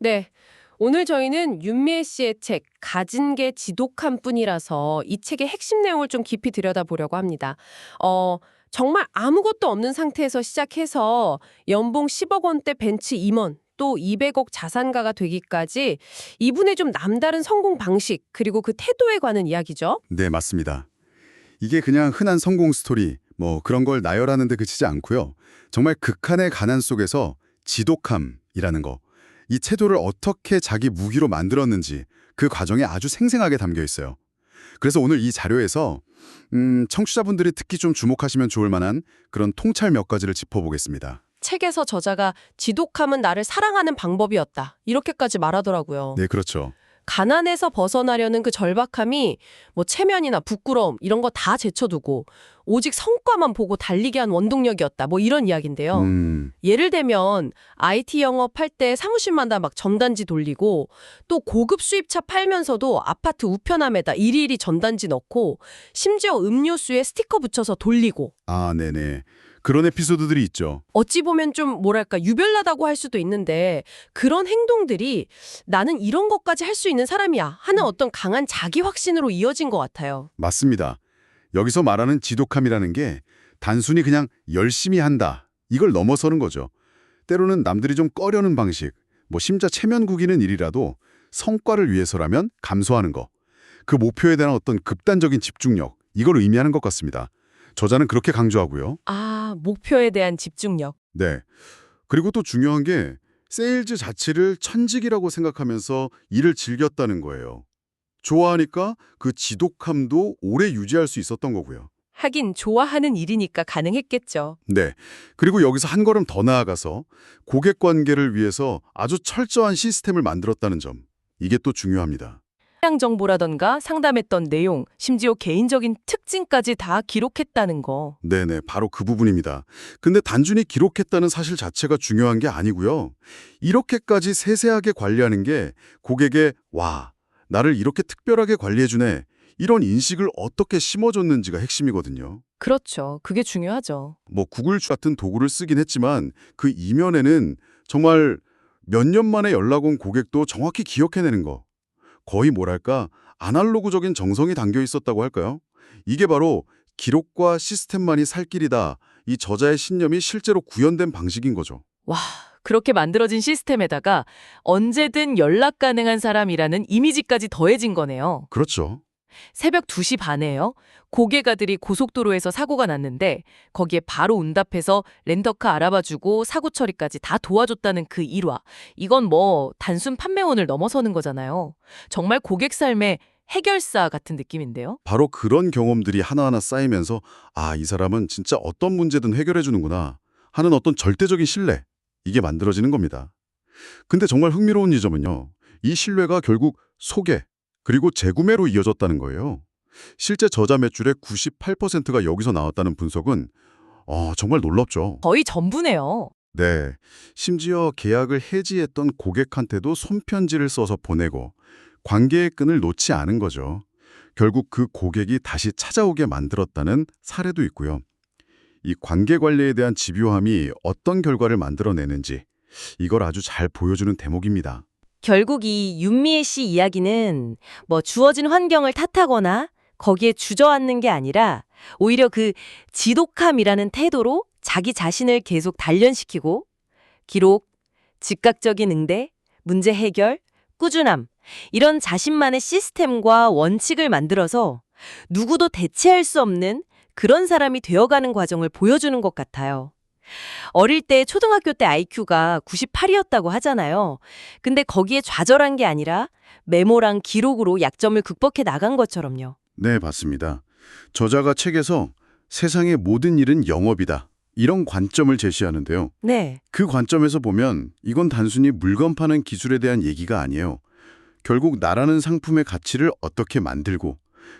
네. 오늘 저희는 윤미애 씨의 책 가진 게 지독한 뿐이라서 이 책의 핵심 내용을 좀 깊이 들여다보려고 합니다. 어, 정말 아무것도 없는 상태에서 시작해서 연봉 10억 원대 벤츠 임원 또 200억 자산가가 되기까지 이분의 좀 남다른 성공 방식 그리고 그 태도에 관한 이야기죠. 네, 맞습니다. 이게 그냥 흔한 성공 스토리, 뭐 그런 걸 나열하는 데 그치지 않고요. 정말 극한의 가난 속에서 지독함이라는 거, 이 태도를 어떻게 자기 무기로 만들었는지 그 과정에 아주 생생하게 담겨 있어요. 그래서 오늘 이 자료에서 음, 청취자분들이 특히 좀 주목하시면 좋을 만한 그런 통찰 몇 가지를 짚어보겠습니다. 책에서 저자가 지독함은 나를 사랑하는 방법이었다. 이렇게까지 말하더라고요. 네, 그렇죠. 가난에서 벗어나려는 그 절박함이 뭐 체면이나 부끄러움 이런 거 다 제쳐두고 오직 성과만 보고 달리게 한 원동력이었다. 뭐 이런 이야기인데요. 음, 예를 들면 IT 영업할 때 사무실마다 막 전단지 돌리고 또 고급 수입차 팔면서도 아파트 우편함에다 일일이 전단지 넣고 심지어 음료수에 스티커 붙여서 돌리고 아, 네네. 그런 에피소드들이 있죠. 어찌 보면 좀 뭐랄까 유별나다고 할 수도 있는데 그런 행동들이 나는 이런 것까지 할 수 있는 사람이야 하는 어떤 강한 자기 확신으로 이어진 것 같아요. 맞습니다. 여기서 말하는 지독함이라는 게 단순히 그냥 열심히 한다. 이걸 넘어서는 거죠. 때로는 남들이 좀 꺼려는 방식, 뭐 심자 체면 구기는 일이라도 성과를 위해서라면 감수하는 거. 그 목표에 대한 어떤 급단적인 집중력, 이걸 의미하는 것 같습니다. 저자는 그렇게 강조하고요. 아 목표에 대한 집중력. 네. 그리고 또 중요한 게 세일즈 자체를 천직이라고 생각하면서 일을 즐겼다는 거예요. 좋아하니까 그 지독함도 오래 유지할 수 있었던 거고요. 하긴 좋아하는 일이니까 가능했겠죠. 네. 그리고 여기서 한 걸음 더 나아가서 고객 관계를 위해서 아주 철저한 시스템을 만들었다는 점. 이게 또 중요합니다. 사양 정보라던가 상담했던 내용, 심지어 개인적인 특징까지 다 기록했다는 거. 네네, 바로 그 부분입니다. 근데 단순히 기록했다는 사실 자체가 중요한 게 아니고요. 이렇게까지 세세하게 관리하는 게 고객의 와, 나를 이렇게 특별하게 관리해주네. 이런 인식을 어떻게 심어줬는지가 핵심이거든요. 그렇죠. 그게 중요하죠. 뭐 구글주 같은 도구를 쓰긴 했지만 그 이면에는 정말 몇 년 만에 연락 온 고객도 정확히 기억해내는 거. 거의 뭐랄까 아날로그적인 정성이 담겨 있었다고 할까요? 이게 바로 기록과 시스템만이 살 길이다. 이 저자의 신념이 실제로 구현된 방식인 거죠. 와, 그렇게 만들어진 시스템에다가 언제든 연락 가능한 사람이라는 이미지까지 더해진 거네요. 그렇죠. 새벽 2시 반에요. 고객아들이 고속도로에서 사고가 났는데 거기에 바로 응답해서 렌터카 알아봐주고 사고 처리까지 다 도와줬다는 그 일화. 이건 뭐 단순 판매원을 넘어서는 거잖아요. 정말 고객 삶의 해결사 같은 느낌인데요. 바로 그런 경험들이 하나하나 쌓이면서 아, 이 사람은 진짜 어떤 문제든 해결해 주는구나 하는 어떤 절대적인 신뢰. 이게 만들어지는 겁니다. 근데 정말 흥미로운 지점은요. 이 신뢰가 결국 소개 그리고 재구매로 이어졌다는 거예요. 실제 저자 매출의 98%가 여기서 나왔다는 분석은 어, 정말 놀랍죠. 거의 전부네요. 네. 심지어 계약을 해지했던 고객한테도 손편지를 써서 보내고 관계의 끈을 놓지 않은 거죠. 결국 그 고객이 다시 찾아오게 만들었다는 사례도 있고요. 이 관계 관리에 대한 집요함이 어떤 결과를 만들어내는지 이걸 아주 잘 보여주는 대목입니다. 결국 이 윤미애 씨 이야기는 뭐 주어진 환경을 탓하거나 거기에 주저앉는 게 아니라 오히려 그 지독함이라는 태도로 자기 자신을 계속 단련시키고 기록, 즉각적인 응대, 문제 해결, 꾸준함 이런 자신만의 시스템과 원칙을 만들어서 누구도 대체할 수 없는 그런 사람이 되어가는 과정을 보여주는 것 같아요. 어릴 때 초등학교 때 IQ가 98이었다고 하잖아요. 근데 거기에 좌절한 게 아니라 메모랑 기록으로 약점을 극복해 나간 것처럼요. 네, 맞습니다. 저자가 책에서 세상의 모든 일은 영업이다. 이런 관점을 제시하는데요. 네. 그 관점에서 보면 이건 단순히 물건 파는 기술에 대한 얘기가 아니에요. 결국 나라는 상품의 가치를 어떻게 만들고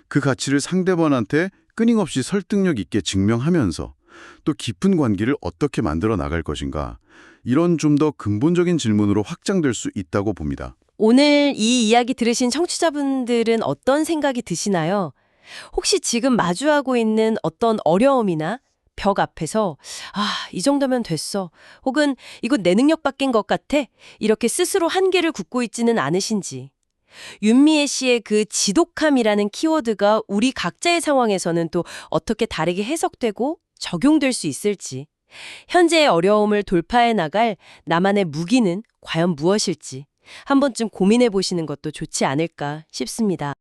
그 가치를 상대방한테 끊임없이 설득력 있게 증명하면서 또 깊은 관계를 어떻게 만들어 나갈 것인가 이런 좀 더 근본적인 질문으로 확장될 수 있다고 봅니다. 오늘 이 이야기 들으신 청취자분들은 어떤 생각이 드시나요? 혹시 지금 마주하고 있는 어떤 어려움이나 벽 앞에서 아, 이 정도면 됐어. 혹은 이건 내 능력 밖인 것 같아. 이렇게 스스로 한계를 굽고 있지는 않으신지. 윤미애 씨의 그 지독함이라는 키워드가 우리 각자의 상황에서는 또 어떻게 다르게 해석되고 적용될 수 있을지. 현재의 어려움을 돌파해 나갈 나만의 무기는 과연 무엇일지. 한 번쯤 고민해 보시는 것도 좋지 않을까 싶습니다.